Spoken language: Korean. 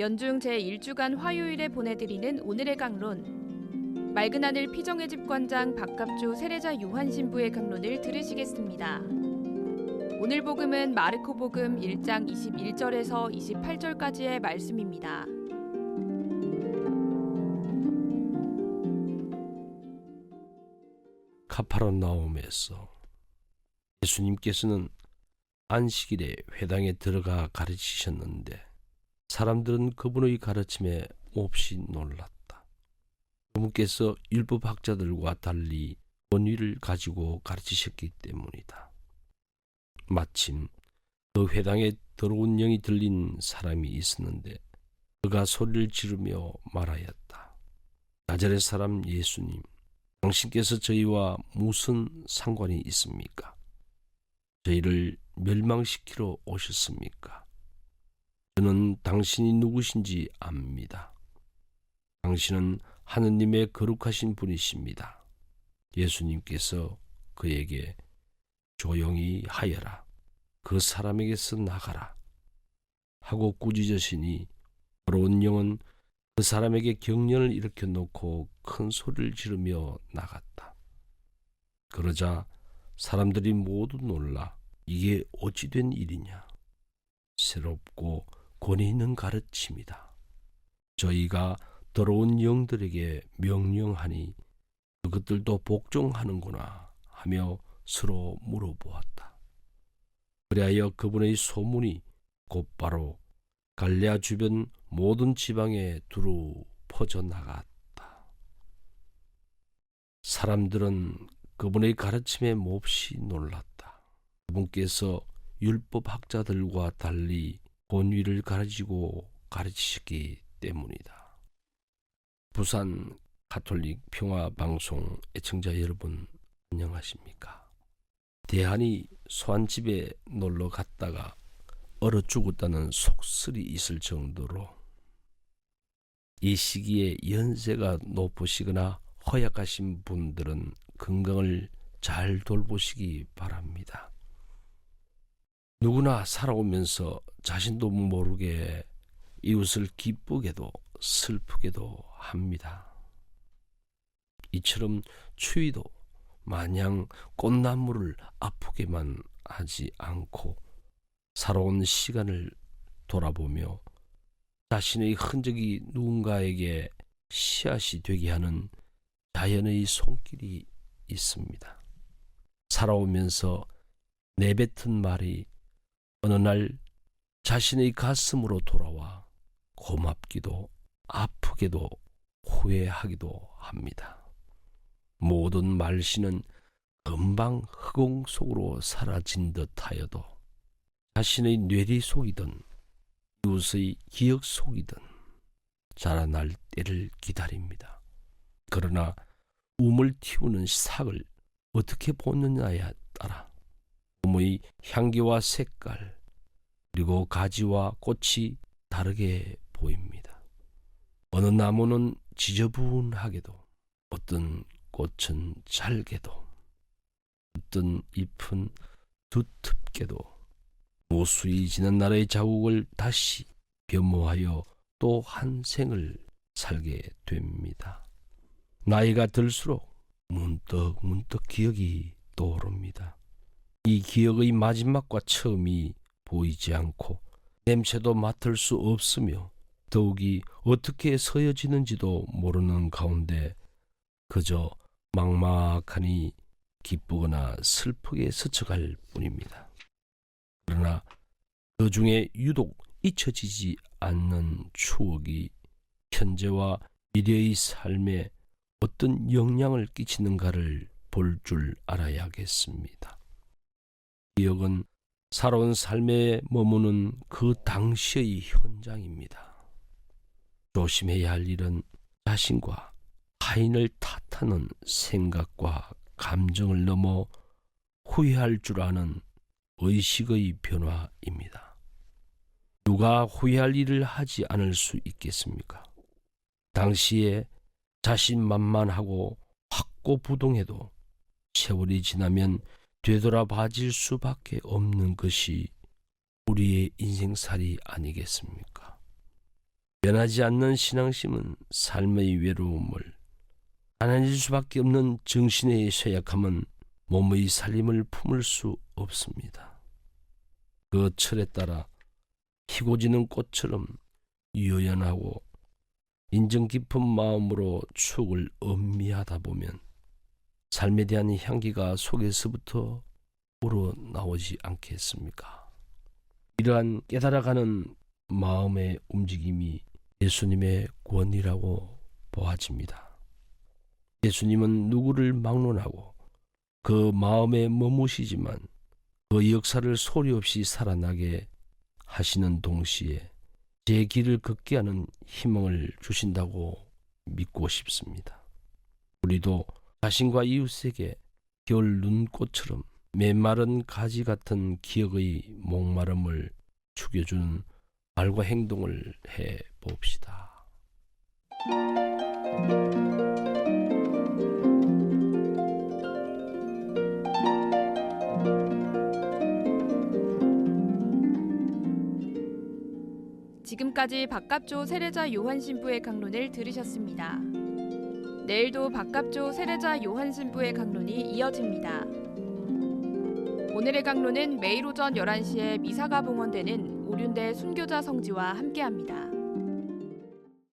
연중 제1주간 화요일에 보내드리는 오늘의 강론. 맑은 하늘 피정의 집관장 박갑주 세례자 요한 신부의 강론을 들으시겠습니다. 오늘 복음은 마르코 복음 1장 21절에서 28절까지의 말씀입니다. 카파르나움에서 예수님께서는 안식일에 회당에 들어가 가르치셨는데 사람들은 그분의 가르침에 몹시 놀랐다. 그분께서 율법 학자들과 달리 권위를 가지고 가르치셨기 때문이다. 마침 그 회당에 더러운 영이 들린 사람이 있었는데 그가 소리를 지르며 말하였다. 나자렛 사람 예수님, 당신께서 저희와 무슨 상관이 있습니까? 저희를 멸망시키러 오셨습니까? 저는 당신이 누구신지 압니다. 당신은 하느님의 거룩하신 분이십니다. 예수님께서 그에게 조용히 하여라. 그 사람에게서 나가라. 하고 꾸짖으시니 더러운 영은 그 사람에게 경련을 일으켜 놓고 큰 소리를 지르며 나갔다. 그러자 사람들이 모두 놀라 이게 어찌 된 일이냐. 새롭고 권위 있는 가르침이다. 저희가 더러운 영들에게 명령하니 그것들도 복종하는구나 하며 서로 물어보았다. 그리하여 그분의 소문이 곧바로 갈레아 주변 모든 지방에 두루 퍼져 나갔다. 사람들은 그분의 가르침에 몹시 놀랐다. 그분께서 율법 학자들과 달리 권위를 가지고 가르치셨기 때문이다. 부산 가톨릭 평화방송 애청자 여러분 안녕하십니까? 대한이 소환집에 놀러 갔다가 얼어 죽었다는 속설이 있을 정도로 이 시기에 연세가 높으시거나 허약하신 분들은 건강을 잘 돌보시기 바랍니다. 누구나 살아오면서 자신도 모르게 이웃을 기쁘게도 슬프게도 합니다. 이처럼 추위도 마냥 꽃나무를 아프게만 하지 않고 살아온 시간을 돌아보며 자신의 흔적이 누군가에게 씨앗이 되게 하는 자연의 손길이 있습니다. 살아오면서 내뱉은 말이 어느 날 자신의 가슴으로 돌아와 고맙기도 아프게도 후회하기도 합니다. 모든 말씨는 금방 흑공 속으로 사라진 듯 하여도 자신의 뇌리 속이든 이웃의 기억 속이든 자라날 때를 기다립니다. 그러나 움을 틔우는 삭을 어떻게 보느냐에 따라 몸의 향기와 색깔 그리고 가지와 꽃이 다르게 보입니다. 어느 나무는 지저분하게도 어떤 꽃은 잘게도 어떤 잎은 두텁게도 무수히 지난 날의 자국을 다시 변모하여 또 한 생을 살게 됩니다. 나이가 들수록 문득 문득 기억이 떠오릅니다. 이 기억의 마지막과 처음이 보이지 않고 냄새도 맡을 수 없으며 더욱이 어떻게 서여지는지도 모르는 가운데 그저 막막하니 기쁘거나 슬프게 스쳐갈 뿐입니다. 그러나 그 중에 유독 잊혀지지 않는 추억이 현재와 미래의 삶에 어떤 영향을 끼치는가를 볼 줄 알아야겠습니다. 기억은 살아온 삶에 머무는 그 당시의 현장입니다. 조심해야 할 일은 자신과 타인을 탓하는 생각과 감정을 넘어 후회할 줄 아는 의식의 변화입니다. 누가 후회할 일을 하지 않을 수 있겠습니까? 당시에 자신만만하고 확고부동해도 세월이 지나면 되돌아봐질 수밖에 없는 것이 우리의 인생살이 아니겠습니까? 변하지 않는 신앙심은 삶의 외로움을 가난해질 수밖에 없는 정신의 쇠약함은 몸의 살림을 품을 수 없습니다. 그 철에 따라 희고 지는 꽃처럼 유연하고 인정 깊은 마음으로 추억을 음미하다 보면 삶에 대한 향기가 속에서부터 우러나오지 않겠습니까? 이러한 깨달아가는 마음의 움직임이 예수님의 권위라고 보아집니다. 예수님은 누구를 막론하고 그 마음에 머무시지만 그 역사를 소리 없이 살아나게 하시는 동시에 제 길을 걷게 하는 희망을 주신다고 믿고 싶습니다. 우리도 자신과 이웃에게 겨울 눈꽃처럼 메마른 가지 같은 기억의 목마름을 죽여주는 말과 행동을 해 봅시다. 지금까지 박갑조 세례자 요한 신부의 강론을 들으셨습니다. 내일도 박갑조 세례자 요한 신부의 강론이 이어집니다. 오늘의 강론은 매일 오전 11시에 미사가 봉헌되는 오륜대 순교자 성지와 함께합니다.